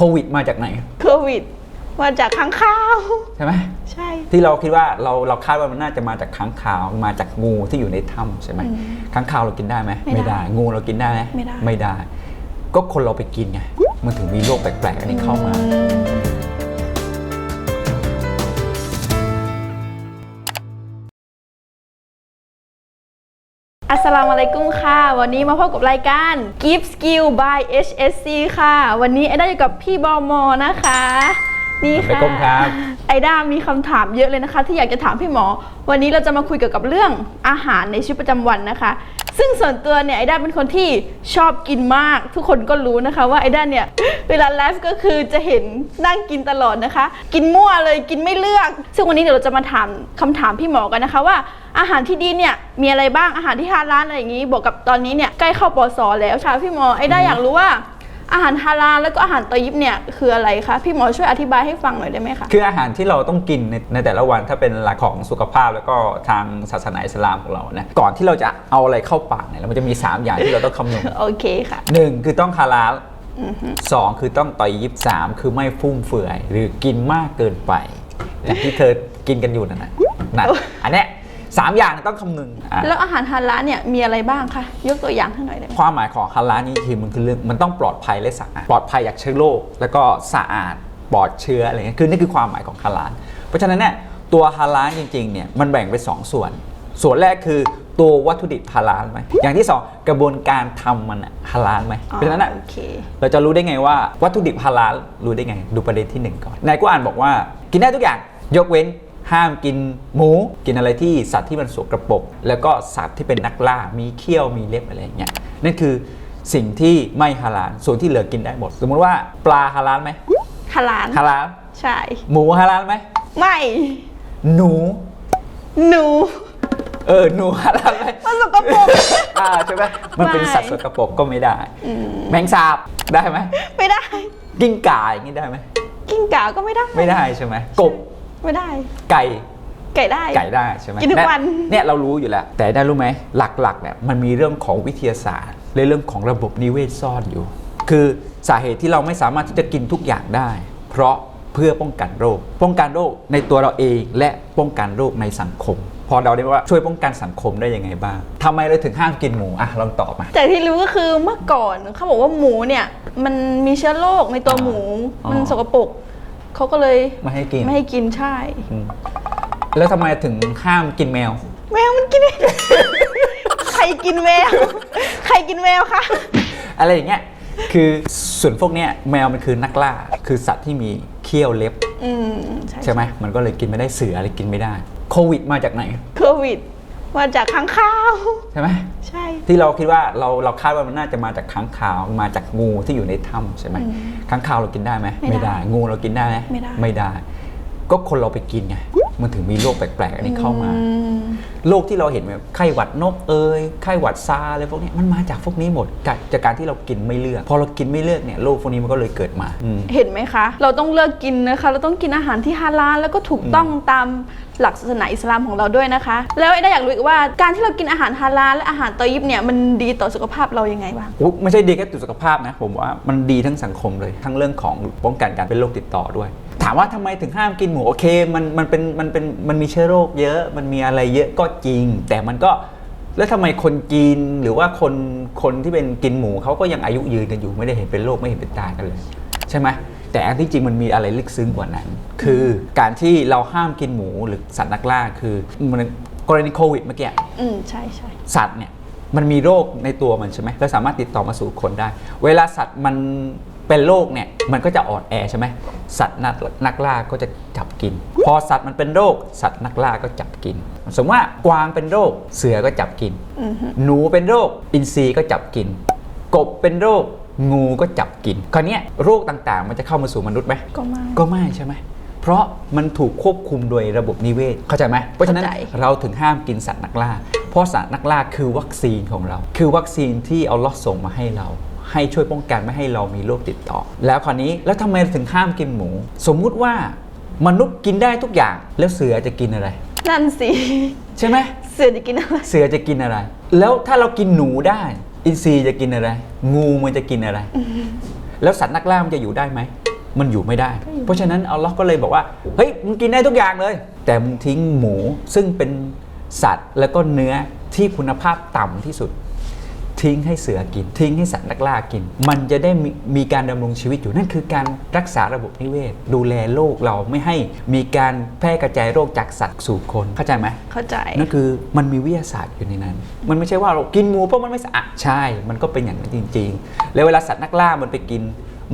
โควิดมาจากไหน โควิด มาจากข้างข้าว ใช่ไหมใช่ ที่เราคิดว่าเราเราคาดว่ามันน่าจะมาจากค้างคาวมาจากงูที่อยู่ในถ้ำใช่ไหมค้างคาวเรากินได้ไหมไม่ได้ งูเรากินได้ไหมไม่ได้ไม่ได้ก็คนเราไปกินไงมันถึงมีโรคแปลกๆอันนี้เข้ามา สลามอะไรกุ้งค่ะ วันนี้มาพบกับรายการ Gift Skill by HSC ค่ะ วันนี้ไอด้อยู่กับพี่บอมอนะคะ นี่ไปค่ะก้มครับ ไอด้ามีคำถามเยอะเลยนะคะ ที่อยากจะถามพี่หมอ วันนี้เราจะมาคุยเกี่ยวกับเรื่องอาหารในชีวิตประจำวันนะคะ ซึ่งส่วนตัวเนี่ยไอด้าเป็นคนที่ชอบกินมาก ทุกคนก็รู้นะคะ ว่าไอด้าเนี่ย เวลาไลฟ์ก็คือจะเห็นนั่งกินตลอดนะคะ กินมั่วเลยกินไม่เลือก ซึ่งวันนี้เดี๋ยวเราจะมาถามคำถามพี่หมอกันนะคะว่า อาหารที่ดีเนี่ยมีอะไรบ้างอาหารที่ฮาลาลอะไรอย่างนี้บวกกับตอนนี้เนี่ยใกล้เข้าปศแล้วชาพี่หมอไอด้าอยากรู้ว่า อาหารฮาลาลแล้วก็อาหารตอยิบเนี่ยคืออะไรคะพี่หมอช่วยอธิบายให้ฟังหน่อยได้ไหมคะคืออาหารที่เราต้องกินในในแต่ละวันถ้าเป็นหลักของสุขภาพแล้วก็ทางศาสนาอิสลามของเรานะก่อนที่เราจะเอาอะไรเข้าปากเนี่ยมันจะมี 3 อย่างที่เราต้องคำนึงโอเคค่ะหนึ่งคือต้องฮาลาลสองคือต้องต่อยยิบสามคือไม่ฟุ่มเฟือย หรือกินมากเกินไปอย่างที่เธอกินกันอยู่นั่นนะนะอันเนี้ย สามอย่างต้องคำนึงอะแล้วอาหารฮาลาลเนี่ยมีอะไรบ้างคะยกตัวอย่างให้หน่อยได้ไหมความหมายของฮาลาลนี่คือมันคือเรื่องมันต้องปลอดภัยและสะอาดปลอดภัยจากเชื้อโรคแล้วก็สะอาดปลอดเชื้ออะไรเงี้ยคือนี่คือความหมายของฮาลาลเพราะฉะนั้นเนี่ยตัวฮาลาลจริงๆเนี่ยมันแบ่งเป็นสองส่วน ส่วนแรกคือตัววัตถุดิบฮาลาลไหมอย่างที่สองกระบวนการทำมันอะฮาลาลไหมเพราะฉะนั้นอะโอเค เราจะรู้ได้ไงว่าวัตถุดิบฮาลาลรู้ได้ไง ดูประเด็นที่หนึ่งก่อนนายกุรอานบอกว่า กินได้ทุกอย่างยกเว้น ห้ามกินหมู กินอะไรที่สัตว์ที่มันสกรปรกแล้วก็สัตว์ที่เป็นนักล่ามีเขี้ยวมีเล็บอะไรอย่างเงี้ยนั่นคือสิ่งที่ไม่ฮาลาลส่วนที่เหลือกินได้หมด สมมติว่าปลาฮาลาลไหมฮาลาลฮาลาลใช่ หมูฮาลาลไหมไม่ หนู หนู เออหนูฮาลาลไหมมันสกปรกอ่าใช่ไหมมันเป็นไม่สัตว์สกปรกก็ไม่ได้ แมงสาบได้ไหมไม่ได้ กิ้งก่าอย่างนี้ได้ไหมกิ้งก่าก็ไม่ได้ ไม่ได้ใช่ไหมกบ ไม่ได้ ไก่ไก่ได้ ไก่ได้ใช่ไหมกินทุกวันเเนี่ยเรารู้อยู่แล้ว แต่ได้รู้ไหมหลักๆเนี่ยมันมีเรื่องของวิทยาศาสตร์และเรื่องของระบบนิเวศซ่อนอยู่ คือสาเหตุที่เราไม่สามารถที่จะกินทุกอย่างได้ เพราะเพื่อป้องกันโรค ป้องกันโรคในตัวเราเองและป้องกันโรคในสังคม พอเราได้ว่าช่วยป้องกันสังคมได้ยังไงบ้างทำไมเราถึงห้ามกินหมูอะลองตอบมา แต่ที่รู้ก็คือเมื่อก่อนเขาบอกว่าหมูเนี่ย มันมีเชื้อโรคในตัวหมู อ๋อ มันสกปรก เขาก็เลยไม่ให้กินไม่ให้กินใช่ อืมแล้วทำไมถึงห้ามกินแมว แมวมันกินใครกินแมว ใครกินแมวคะอะไรอย่างเงี้ยคือส่วนพวกเนี้ยแมวมันคือนักล่าคือสัตว์ที่มีเขี้ยวเล็บ อืมใช่ใช่ไหมมันก็เลยกินไม่ได้เสืออะไรกินไม่ได้โควิดมาจากไหน โควิด มาจากข้างข้าว ใช่ไหมใช่ ที่เราคิดว่าเราเราคาดว่ามันน่าจะมาจากค้างคาวมาจากงูที่อยู่ในถ้ำใช่ไหมค้างคาวเรากินได้ไหมไม่ได้งูเรากินได้ไหมไม่ได้ ไม่ได้ ก็คนเราไปกินไงมันถึงมีโรคแปลกๆอันนี้เข้ามาอืมโรคที่เราเห็นแบบไข้หวัดนกเอ่ยไข้หวัดซาอะไรพวกนี้มันมาจากพวกนี้หมดจากจากการที่เรากินไม่เลือก พอเรากินไม่เลือกเนี่ยโรคพวกนี้มันก็เลยเกิดมาอืมเห็นไหมคะ เราต้องเลือกกินนะคะ เราต้องกินอาหารที่ฮาลาลแล้วก็ถูกต้องตามหลักศาสนาอิสลามของเราด้วยนะคะ แล้วไอ้ได้อยากรู้อีกว่าการที่เรากินอาหารฮาลาลและอาหารตอยิบเนี่ยมันดีต่อสุขภาพเรายังไงบ้างโอ้ไม่ใช่ดีแค่ต่อสุขภาพนะผมว่ามันดีทั้งสังคมเลยทั้งเรื่องของป้องกันการเป็นโรคติดต่อด้วย ถามว่าทำไมถึงห้ามกินหมูโอเคมันมันเป็นมันเป็นมันมีเชื้อโรคเยอะมันมีอะไรเยอะก็จริง แต่มันก็แล้วทำไมคนจีนหรือว่าคนคนที่เป็นกินหมูเขาก็ยังอายุยืนกันอยู่ไม่ได้เห็นเป็นโรคไม่เห็นเป็นตายกันเลย ใช่ไหมแต่อันที่จริงมันมีอะไรลึกซึ้งกว่านั้น คือการที่เราห้ามกินหมูหรือสัตว์นักล่าคือมันกรณีโควิดเมื่อกี้อืมใช่ใช่สัตว์เนี่ยมันมีโรคในตัวมันใช่ไหมแล้วสามารถติดต่อมาสู่คนได้ เวลาสัตว์มัน เป็นโรคเนี่ยมันก็จะอ่อนแอใช่ไหมสัตว์นักนักล่าก็จะจับกิน พอสัตว์มันเป็นโรค สัตว์นักล่าก็จับกิน สมมติว่ากวางเป็นโรคเสือก็จับกินอือฮึหนูเป็นโรค อินทรีก็จับกิน กบเป็นโรค งูก็จับกิน คราวเนี้ยโรคต่างๆ มันจะเข้ามาสู่มนุษย์ไหมก็ไม่ก็ไม่ใช่ไหมเพราะมันถูกควบคุมโดยระบบนิเวศ เข้าใจไหมเพราะฉะนั้นเข้าใจเราถึงห้ามกินสัตว์นักล่า เพราะสัตว์นักล่าคือวัคซีนของเรา คือวัคซีนที่เอาลอส่งมาให้เรา ให้ช่วยป้องกันไม่ให้เรามีโรคติดต่อ แล้วคราวนี้แล้วทำไมถึงห้ามกินหมู สมมุติว่ามนุษย์กินได้ทุกอย่างแล้วเสือจะกินอะไร นั่นสิ ใช่ไหมเสือจะกินอะไร เสือจะกินอะไร แล้วถ้าเรากินหนูได้ อินทรีจะกินอะไร งูมันจะกินอะไร แล้วสัตว์นักล่ามันจะอยู่ได้ไหมมันอยู่ไม่ได้ เพราะฉะนั้นอัลลอฮ์ก็เลยบอกว่าเฮ้ยมึงกินได้ทุกอย่างเลย แต่มึงทิ้งหมูซึ่งเป็นสัตว์แล้วก็เนื้อที่คุณภาพต่ำที่สุด ทิ้งให้เสือกิน ทิ้งให้สัตว์นักล่ากิน มันจะได้มีมีการดำรงชีวิตอยู่นั่นคือการรักษาระบบนิเวศ ดูแลโลกเราไม่ให้มีการแพร่กระจายโรคจากสัตว์สู่คนเข้าใจไหมเข้าใจ นั่นคือมันมีวิทยาศาสตร์อยู่ในนั้น มันไม่ใช่ว่าเรากินหมูเพราะมันไม่สะอาดใช่ มันก็เป็นอย่างนั้นจริง ๆ แล้วเวลาสัตว์นักล่ามันไปกิน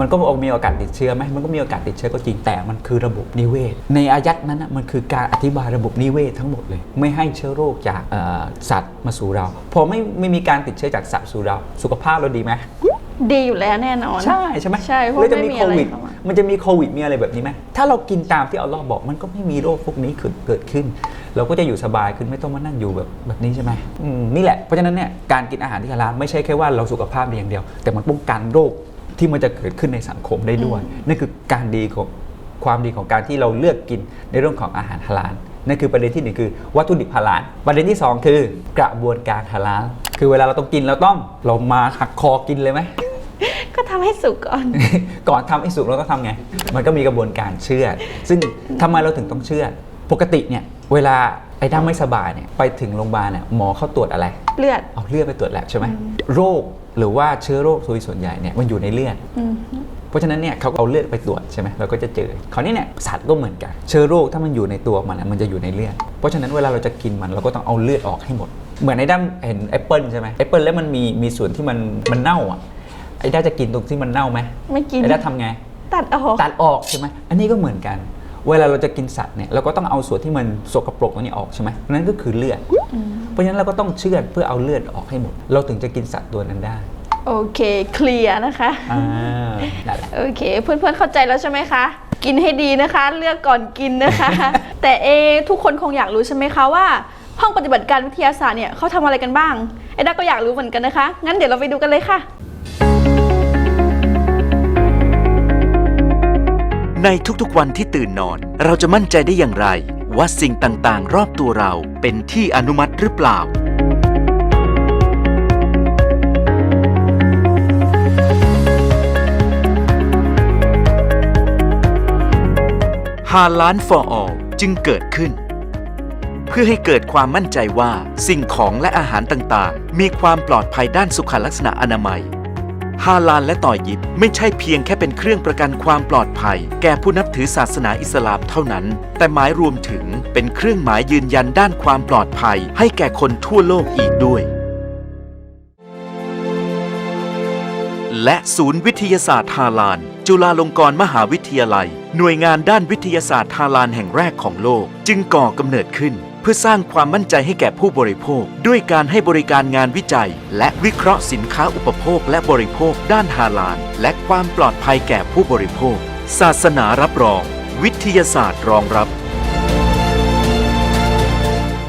มันก็มีโอกาสติดเชื้อไหมมันก็มีโอกาสติดเชื้อก็จริงแต่มันคือระบบนิเวศ ในอายัดนั้นนะมันคือการอธิบายระบบนิเวศทั้งหมดเลย ไม่ให้เชื้อโรคจากเอ่อสัตว์มาสู่เรา พอไม่ไม่มีการติดเชื้อจากสัตว์สู่เรา สุขภาพเราดีไหมดีอยู่แล้วแน่นอน ใช่ใช่ไหมใช่เพราะแล้วจะไม่มีมีโคอะไรวิดเข้ามามันจะมีโควิดมีอะไรแบบนี้ไหมถ้าเรากินตามที่อัลลอฮ์บอกมันก็ไม่มีโรคพวกนี้เกิดเกิดขึ้น เราก็จะอยู่สบายขึ้นไม่ต้องมานั่งอยู่แบบแบบนี้ใช่ไหมอืมนี่แหละเพราะฉะนั้นเนี่ยการกินอาหารที่ฮาลาลไม่ใช่แค่ว่าเราสุขภาพดีอย่างเดียว แต่มันป้องกันโรค ที่มันจะเกิดขึ้นในสังคมได้ด้วย นั่นคือการดีของความดีของการที่เราเลือกกินในเรื่องของอาหารฮาลาลนั่นคือประเด็นที่หนึ่งคือวัตถุดิบฮาลาลประเด็นที่สองคือกระบวนการฮาลาลคือเวลาเราต้องกินเราต้องเรามาหักคอกินเลยไหมก็ทำให้สุกก่อน ก่อนทำให้สุกเราต้องทำไง มันก็มีกระบวนการเชื่อดซึ่งทำไมเราถึงต้องเชื่อดปกติเนี่ยเวลา ไอ้ด้าไม่สบายเนี่ยไปถึงโรงพยาบาลเนี่ยหมอเขาตรวจอะไร เลือด เอาเลือดไปตรวจแลบใช่ไหมโรคหรือว่าเชื้อโรคโดยส่วนใหญ่เนี่ยมันอยู่ในเลือด อืมเพราะฉะนั้นเนี่ยเขาเอาเลือดไปตรวจใช่ไหมเราก็จะเจอคราวนี้เนี่ยสัตว์ก็เหมือนกัน เชื้อโรคถ้ามันอยู่ในตัวมันอะมันจะอยู่ในเลือด เพราะฉะนั้นเวลาเราจะกินมันเราก็ต้องเอาเลือดออกให้หมด เหมือนไอ้ด้ามเห็นแอปเปิลใช่ไหมแอปเปิลแล้วมันมีมีส่วนที่มันมันเน่าอะไอ้ด้าจะกินตรงที่มันเน่าไหมไม่กินไอ้ด้าทำไงตัดออก ตัดออกใช่ไหมอันนี้ก็เหมือนกัน เวลาเราจะกินสัตว์เนี่ยเราก็ต้องเอาส่วนที่มันสกปรกตรงนี้ออกใช่ไหมนั่นก็คือเลือด เพราะฉะนั้นเราก็ต้องเชือดเพื่อเอาเลือดออกให้หมด เราถึงจะกินสัตว์ตัวนั้นได้โอเค เคลียร์นะคะอ่านั่นแหละโอเค เพื่อนๆเข้าใจแล้วใช่ไหมคะ กินให้ดีนะคะ เลือกก่อนกินนะคะ แต่เอะทุกคนคงอยากรู้ใช่ไหมคะว่า ห้องปฏิบัติการวิทยาศาสตร์เนี่ยเขาทำอะไรกันบ้างไอ้ด้าก็อยากรู้เหมือนกันนะคะ งั้นเดี๋ยวเราไปดูกันเลยค่ะ ในทุกๆวันที่ตื่นนอน เราจะมั่นใจได้อย่างไร ว่าสิ่งต่างๆ รอบตัวเราเป็นที่อนุมัติหรือเปล่า ฮาล้าน for all จึงเกิดขึ้น เพื่อให้เกิดความมั่นใจว่าสิ่งของและอาหารต่างๆ มีความปลอดภัยด้านสุขลักษณะอนามัย ฮาลาลและต่อยิบไม่ใช่เพียงแค่เป็นเครื่องประกันความปลอดภัย แก่ผู้นับถือศาสนาอิสลามเท่านั้น แต่หมายรวมถึงเป็นเครื่องหมายยืนยันด้านความปลอดภัย ให้แก่คนทั่วโลกอีกด้วย และศูนย์วิทยาศาสตร์ฮาลานจุฬาลงกรณ์มหาวิทยาลัย หน่วยงานด้านวิทยาศาสตร์ฮาลานแห่งแรกของโลก จึงก่อกำเนิดขึ้น เพื่อสร้างความมั่นใจให้แก่ผู้บริโภค ด้วยการให้บริการงานวิจัย และวิเคราะห์สินค้าอุปโภคและบริโภคด้านฮาลานและความปลอดภัยแก่ผู้บริโภค ศาสนารับรอง วิทยาศาสตร์รองรับ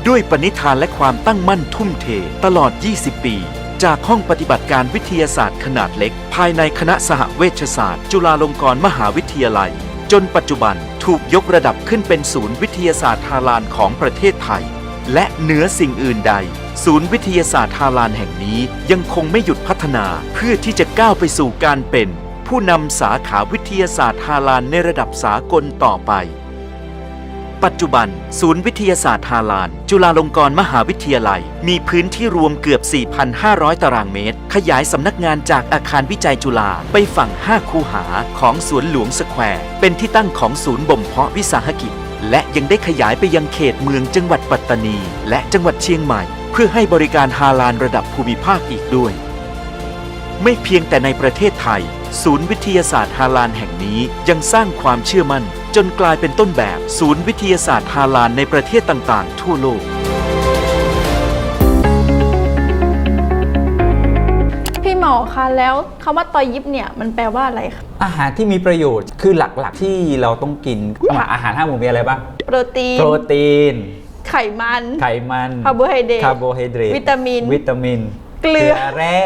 ด้วยปณิธานและความตั้งมั่นทุ่มเท ตลอด 20 ปี จากห้องปฏิบัติการวิทยาศาสตร์ขนาดเล็ก ภายในคณะสหเวชศาสตร์ จุฬาลงกรณ์มหาวิทยาลัย จนปัจจุบัน ถูกยกระดับขึ้นเป็นศูนย์วิทยาศาสตร์ฮาลานของประเทศไทย และเหนือสิ่งอื่นใด ศูนย์วิทยาศาสตร์ฮาลานแห่งนี้ยังคงไม่หยุดพัฒนาเพื่อที่จะก้าวไปสู่การเป็น ผู้นำสาขาวิทยาศาสตร์ฮาลานในระดับสากลต่อไป ปัจจุบัน ศูนย์วิทยาศาสตร์ฮาลาน จุฬาลงกรณ์มหาวิทยาลัย มีพื้นที่รวมเกือบ 4,500 ตารางเมตร ขยายสำนักงานจากอาคารวิจัยจุฬาไปฝั่ง 5 คูหาของสวนหลวงสแควร์ เป็นที่ตั้งของศูนย์บ่มเพาะวิสาหกิจ และยังได้ขยายไปยังเขตเมืองจังหวัดปัตตานี และจังหวัดเชียงใหม่ เพื่อให้บริการฮาลานระดับภูมิภาคอีกด้วย ไม่เพียงแต่ในประเทศไทย ศูนย์วิทยาศาสตร์ฮาลานแห่งนี้ยังสร้างความเชื่อมั่น จนกลายเป็นต้นแบบศูนย์วิทยาศาสตร์ฮาลานในประเทศต่างๆ ทั่วโลก พี่หมอคะแล้วคำว่าตอยยิบเนี่ยมันแปลว่าอะไรคะ อาหารที่มีประโยชน์คือหลักๆ ที่เราต้องกินอาหารห้าหมู่มีอะไรบ้าง โปรตีน โปรตีน ไขมัน ไขมัน คาร์โบไฮเดรตคาร์โบไฮเดรตวิตามิน วิตามิน เกลือแร่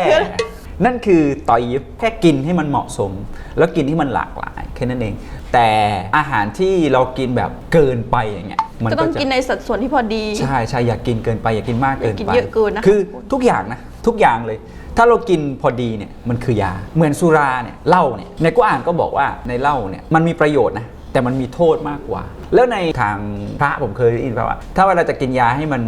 นั่นคือต่อยยิบแค่กินให้มันเหมาะสม แล้วกินที่มันหลากหลายแค่นั้นเอง แต่อาหารที่เรากินแบบเกินไปอย่างเงี้ยมันก็ต้องจะกินในสัดส่วนที่พอดี ใช่ใช่อย่ากินเกินไปอย่ากินมากเกินอย่ากินไปเยอะเกินนะคะ คือทุกอย่างนะทุกอย่างเลย ถ้าเรากินพอดีเนี่ยมันคือยาเหมือนสุราเนี่ยเหล้าเนี่ยในกุรอานก็บอกว่าในเหล้าเนี่ยมันมีประโยชน์นะ แต่มันมีโทษมากกว่า แล้วในทางพระผมเคยได้ยินมาว่า ถ้าเวลาจะกินยาให้มัน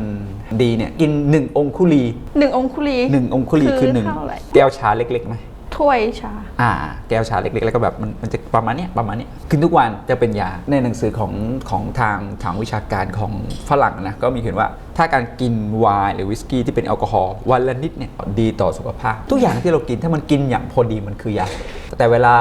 ดีเนี่ยกินหนึ่งองคุลีหนึ่งองคุลีหนึ่งองคุลีคือหนึ่งเท่าไหร่ แก้วชาเล็กๆไหมถ้วยชา อ่า แก้วชาเล็กๆ แล้วก็แบบมันมันจะประมาณเนี้ยประมาณเนี้ยกินทุกวันจะเป็นยาในหนังสือของของทางทางวิชาการของฝรั่งนะก็มีเขียนว่าถ้าการกินไวน์หรือวิสกี้ที่เป็นแอลกอฮอล์วันละนิดเนี่ยดีต่อสุขภาพ ทุกอย่างที่เรากินถ้ามันกินอย่างพอดีมันคือยาแต่เวลา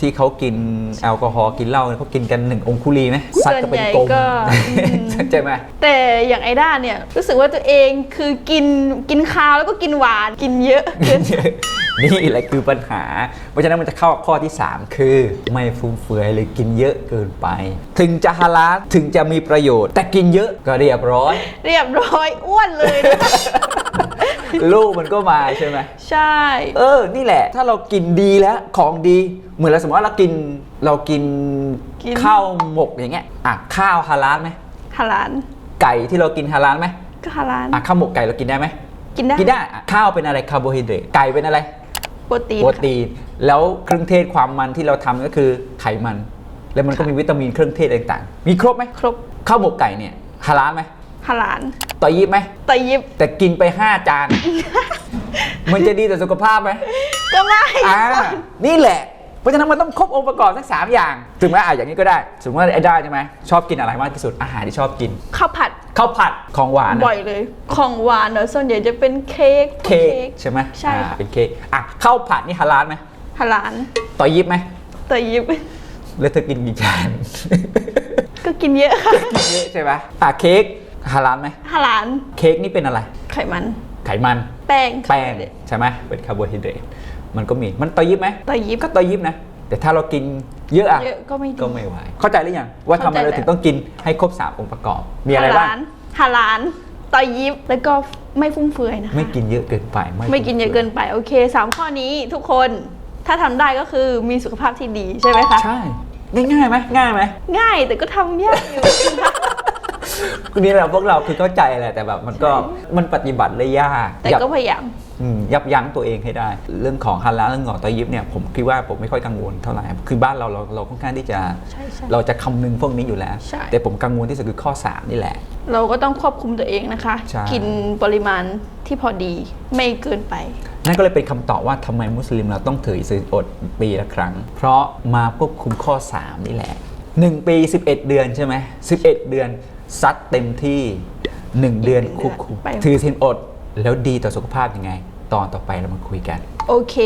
ที่เขากินแอลกอฮอล์กินเหล้าเนี่ยเขากินกันหนึ่งองคุลีไหมซัดก็เป็นกลมส่วนใหญ่ก็อืม ใช่ไหม แต่อย่างไอด้าเนี่ยรู้สึกว่าตัวเองคือกินกินข้าวแล้วก็กินหวานกินเยอะเกิน นี่แหละคือปัญหา เพราะฉะนั้นมันจะเข้าข้อที่ 3 คือ ไม่ฟุ่มเฟือยหรือกินเยอะเกินไป ถึงจะฮาลาลถึงจะมีประโยชน์ แต่กินเยอะก็เรียบร้อย เรียบร้อยอ้วนเลยนะ ลูกมันก็มาใช่ไหมใช่ เออ นี่แหละ ถ้าเรากินดีแล้วของดี เหมือนเราสมมติว่าเรากินเรากินกิน ข้าวหมกอย่างเงี้ยอะข้าวฮาลาลไหมฮาลานไก่ที่เรากินฮาลาลไหมก็ฮาลานอะข้าวหมกไก่เรากินได้ไหมกินได้กินได้อะข้าวเป็นอะไรคาร์โบไฮเดรตไก่เป็นอะไรโปรตีนโปรตีนแล้วเครื่องเทศความมันที่เราทำก็คือไขมัน แล้วมันก็มีวิตามินเครื่องเทศต่างๆ มีครบไหมครบ ข้าวหมกไก่เนี่ยฮาลาลไหม ฮาลานต่อยิบไหมแต่ยิบแต่กินไป 5 จาน มันจะดีต่อสุขภาพไหมก็ไม่อ่านี่แหละ เพราะฉะนั้นมันต้องครบองค์ประกอบทั้ง 3 อย่าง ถึงแม้อะอย่างนี้ก็ได้ สมมติว่าไอ้ได้ใช่ไหมชอบกินอะไรมากที่สุด อาหารที่ชอบกิน ข้าวผัดข้าวผัด ของหวานอะบ่อยเลย ของหวานเนอะส่วนใหญ่จะเป็นเค้กเค้กใช่ไหมใช่อ่าค่ะเป็นเค้ก อะข้าวผัดนี่ฮาลาลไหมฮาลานต่อยิบไหมแต่ยิบแล้วเธอกินกี่จาน ก็กินเยอะค่ะกินเยอะใช่ไหมอะเค้ก ฮาลาลไหมฮาลานเค้กนี่เป็นอะไร ไขมัน ไขมัน แป้งแป้งใช่ไหมเป็นคาร์โบไฮเดรตมันก็มีมันต่อยิบไหมแต่ยิบก็ต่อยิบนะ แต่ถ้าเรากินเยอะอะเยอะก็ไม่ดีก็ไม่ไหวเข้าใจหรือยังว่าทำไมเข้าใจเราแล้วถึงต้องกินให้ครบสามองค์ประกอบ มีอะไรบ้างฮาลานฮาลานต่อยิบแล้วก็ไม่ฟุ่มเฟือยนะคะไม่กินเยอะเกินไป ไม่กินเยอะเกินไปโอเคสามข้อนี้ทุกคนถ้าทำได้ก็คือมีสุขภาพที่ดีใช่ไหมคะใช่ง่ายๆไหมง่ายไหมง่ายแต่ก็ทำยากอยู่ นี่แหละพวกเราคือเข้าใจแหละแต่แบบมันก็มันปฏิบัติได้ยากแต่ยับก็พยายามอืมยับยั้งตัวเองให้ได้ เรื่องของฮันลาลเรื่องของตอยิบเนี่ยผมคิดว่าผมไม่ค่อยกังวลเท่าไหร่คือบ้านเราเราเราค่อนข้างที่จะใช่ใช่เราจะคำนึงพวกนี้อยู่แล้วใช่แต่ผมกังวลที่สุดคือข้อ 3 นี่แหละ เราก็ต้องควบคุมตัวเองนะคะใช่กินปริมาณที่พอดีไม่เกินไป นั่นก็เลยเป็นคำตอบว่าทำไมมุสลิมเราต้องถือศีลอดปีละครั้ง เพราะมาควบคุมข้อ 3 นี่แหละ 1 ปี 11 เดือนใช่ไหม11 เดือน ซัดเต็มที่ 1 เดือนอีกหนึ่งคุกเดือนคุไป ถือศีลอดแล้วดีต่อสุขภาพยังไง ตอนต่อไปเรามาคุยกัน โอเค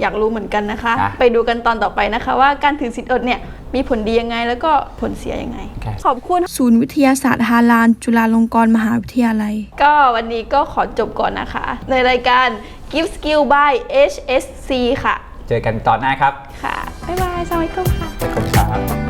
อยากรู้เหมือนกันนะคะ อะไปดูกันตอนต่อไปนะคะ ว่าการถือศีลอดเนี่ยมีผลดียังไงแล้วก็ผลเสียยังไงโอเคขอบคุณ ศูนย์วิทยาศาสตร์ฮาลาน จุฬาลงกรณ์มหาวิทยาลัย ก็วันนี้ก็ขอจบก่อนนะคะ ในรายการ Give Skill by HSC ค่ะ เจอกันตอนหน้าครับค่ะ บ๊ายบายสวัสดีค่ะ ขอบคุณครับ